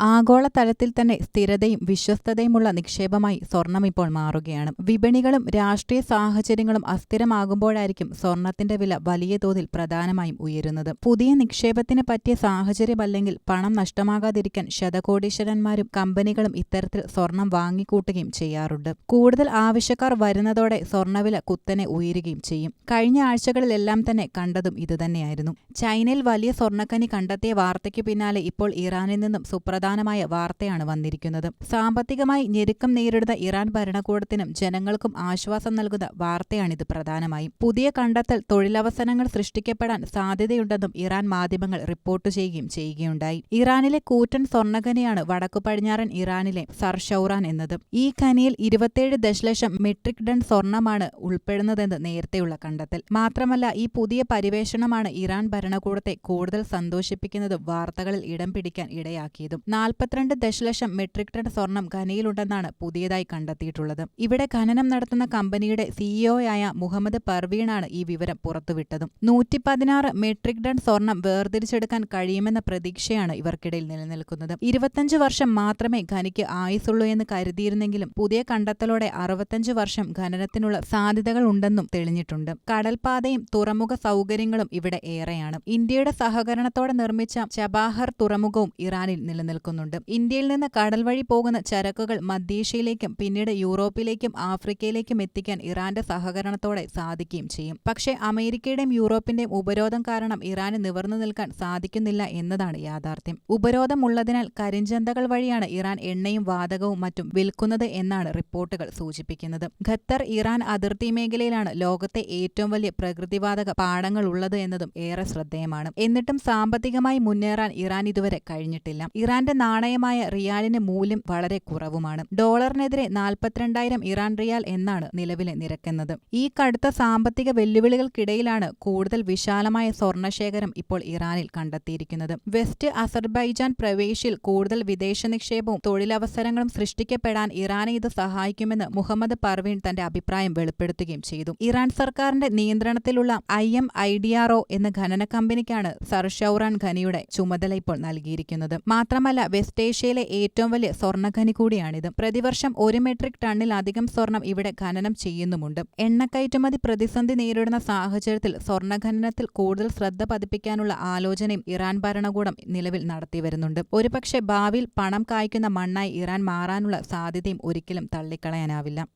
ആഗോളതലത്തിൽ തന്നെ സ്ഥിരതയും വിശ്വസ്തതയുമുള്ള നിക്ഷേപമായി സ്വർണം ഇപ്പോൾ മാറുകയാണ്. വിപണികളും രാഷ്ട്രീയ സാഹചര്യങ്ങളും അസ്ഥിരമാകുമ്പോഴായിരിക്കും സ്വർണത്തിന്റെ വില വലിയ തോതിൽ പ്രധാനമായും ഉയരുന്നത്. പുതിയ നിക്ഷേപത്തിന് പറ്റിയ സാഹചര്യമല്ലെങ്കിൽ പണം നഷ്ടമാകാതിരിക്കാൻ ശതകോടീശ്വരന്മാരും കമ്പനികളും ഇത്തരത്തിൽ സ്വർണം വാങ്ങിക്കൂട്ടുകയും ചെയ്യാറുണ്ട്. കൂടുതൽ ആവശ്യക്കാർ വരുന്നതോടെ സ്വർണവില കുത്തനെ ഉയരുകയും ചെയ്യും. കഴിഞ്ഞ ആഴ്ചകളിലെല്ലാം തന്നെ കണ്ടതും ഇതുതന്നെയായിരുന്നു. ചൈനയിൽ വലിയ സ്വർണക്കനി കണ്ടെത്തിയ വാർത്തയ്ക്ക് പിന്നാലെ ഇപ്പോൾ ഇറാനിൽ നിന്നും സുപ്രധാനമായ വാർത്തയാണ് വന്നിരിക്കുന്നത്. സാമ്പത്തികമായി ഞെരുക്കം നേരിടുന്ന ഇറാൻ ഭരണകൂടത്തിനും ജനങ്ങൾക്കും ആശ്വാസം നൽകുന്ന വാർത്തയാണിത് പ്രധാനമായും. പുതിയ കണ്ടെത്തൽ തൊഴിലവസരങ്ങൾ സൃഷ്ടിക്കപ്പെടാൻ സാധ്യതയുണ്ടെന്നും ഇറാൻ മാധ്യമങ്ങൾ റിപ്പോർട്ട് ചെയ്യുകയും ചെയ്യുകയുണ്ടായി. ഇറാനിലെ കൂറ്റൻ സ്വർണഖനിയാണ് വടക്കു പടിഞ്ഞാറൻ ഇറാനിലെ സർഷൌറാൻ എന്നത്. ഈ ഖനിയിൽ ഇരുപത്തിയേഴ് ദശലക്ഷം മെട്രിക് ടൺ സ്വർണമാണ് ഉൾപ്പെടുന്നതെന്ന് നേരത്തെയുള്ള കണ്ടെത്തൽ. മാത്രമല്ല ഈ പുതിയ പരിവേഷണമാണ് ഇറാൻ ഭരണകൂടത്തെ കൂടുതൽ സന്തോഷിപ്പിക്കുന്നതും വാർത്തകളിൽ ഇടം പിടിക്കാൻ ഇടയാക്കിയതും. നാൽപ്പത്തിരണ്ട് ദശലക്ഷം മെട്രിക് ടൺ സ്വർണം ഖനിയിലുണ്ടെന്നാണ് പുതിയതായി കണ്ടെത്തിയിട്ടുള്ളത്. ഇവിടെ ഖനനം നടത്തുന്ന കമ്പനിയുടെ സിഇഒയായ മുഹമ്മദ് പർവീണാണ് ഈ വിവരം പുറത്തുവിട്ടതും. നൂറ്റി പതിനാറ് മെട്രിക് ടൺ സ്വർണം വേർതിരിച്ചെടുക്കാൻ കഴിയുമെന്ന പ്രതീക്ഷയാണ് ഇവർക്കിടയിൽ നിലനിൽക്കുന്നത്. ഇരുപത്തഞ്ച് വർഷം മാത്രമേ ഖനിക്ക് ആയുസുള്ളൂ എന്ന് കരുതിയിരുന്നെങ്കിലും പുതിയ കണ്ടെത്തലോടെ അറുപത്തഞ്ച് വർഷം ഖനനത്തിനുള്ള സാധ്യതകൾ ഉണ്ടെന്നും തെളിഞ്ഞിട്ടുണ്ട്. കടൽപാതയും തുറമുഖ സൗകര്യങ്ങളും ഇവിടെ ഏറെയാണ്. ഇന്ത്യയുടെ സഹകരണത്തോടെ നിർമ്മിച്ച ചബാഹർ തുറമുഖവും ഇറാനിൽ നിലനിൽക്കുന്നുണ്ട് ഇന്ത്യയിൽ നിന്ന് കടൽ വഴി പോകുന്ന ചരക്കുകൾ മധ്യേഷ്യയിലേക്കും പിന്നീട് യൂറോപ്പിലേക്കും ആഫ്രിക്കയിലേക്കും എത്തിക്കാൻ ഇറാന്റെ സഹകരണത്തോടെ സാധിക്കുകയും ചെയ്യും. പക്ഷേ അമേരിക്കയുടെയും യൂറോപ്പിന്റെയും ഉപരോധം കാരണം ഇറാന് നിവർന്നു നിൽക്കാൻ സാധിക്കുന്നില്ല എന്നതാണ് യാഥാർത്ഥ്യം. ഉപരോധമുള്ളതിനാൽ കരിഞ്ചന്തകൾ വഴിയാണ് ഇറാൻ എണ്ണയും വാതകവും മറ്റും വിൽക്കുന്നത് എന്നാണ് റിപ്പോർട്ടുകൾ സൂചിപ്പിക്കുന്നത്. ഖത്തർ ഇറാൻ അതിർത്തി മേഖലയിലാണ് ലോകത്തെ ഏറ്റവും വലിയ പ്രകൃതിവാതക പാടങ്ങൾ ഉള്ളത് എന്നതും ഏറെ ശ്രദ്ധേയമാണ്. എന്നിട്ടും സാമ്പത്തികമായി മുന്നേറാൻ ഇറാൻ ഇതുവരെ കഴിഞ്ഞിട്ടില്ല. ഇറാന്റെ നാണയമായ റിയാലിന് മൂല്യം വളരെ കുറവുമാണ്. ഡോളറിനെതിരെ നാൽപ്പത്തിരണ്ടായിരം ഇറാൻ റിയാൽ എന്നാണ് നിലവിലെ നിരക്കുന്നത്. ഈ കടുത്ത സാമ്പത്തിക വെല്ലുവിളികൾക്കിടയിലാണ് കൂടുതൽ വിശാലമായ സ്വർണശേഖരം ഇപ്പോൾ ഇറാനിൽ കണ്ടെത്തിയിരിക്കുന്നത്. വെസ്റ്റ് അസർബൈജാൻ പ്രവേശിൽ കൂടുതൽ വിദേശ നിക്ഷേപവും തൊഴിലവസരങ്ങളും സൃഷ്ടിക്കപ്പെടാൻ ഇറാനെ ഇത് സഹായിക്കുമെന്ന് മുഹമ്മദ് പർവീൺ തന്റെ അഭിപ്രായം വെളിപ്പെടുത്തുകയും ചെയ്തു. ഇറാൻ സർക്കാരിന്റെ നിയന്ത്രണത്തിലുള്ള I M I D R O എന്ന ഖനന കമ്പനിക്കാണ് സർഷൌറാൻ ഖനിയുടെ ചുമതല ഇപ്പോൾ നൽകിയിരിക്കുന്നത്. മാത്രമല്ല വെസ്റ്റ് ഏഷ്യയിലെ ഏറ്റവും വലിയ സ്വർണഖനി കൂടിയാണിത്. പ്രതിവർഷം ഒരു മെട്രിക് ടണ്ണിലധികം സ്വർണം ഇവിടെ ഖനനം ചെയ്യുന്നുമുണ്ട്. എണ്ണക്കയറ്റുമതി പ്രതിസന്ധി നേരിടുന്ന സാഹചര്യത്തിൽ സ്വർണഖനനത്തിൽ കൂടുതൽ ശ്രദ്ധ പതിപ്പിക്കാനുള്ള ആലോചനയും ഇറാൻ ഭരണകൂടം നിലവിൽ നടത്തിവരുന്നുണ്ട്. ഒരുപക്ഷെ ഭാവിയിൽ പണം കായ്ക്കുന്ന മണ്ണായി ഇറാൻ മാറാനുള്ള സാധ്യതയും ഒരിക്കലും തള്ളിക്കളയാനാവില്ല.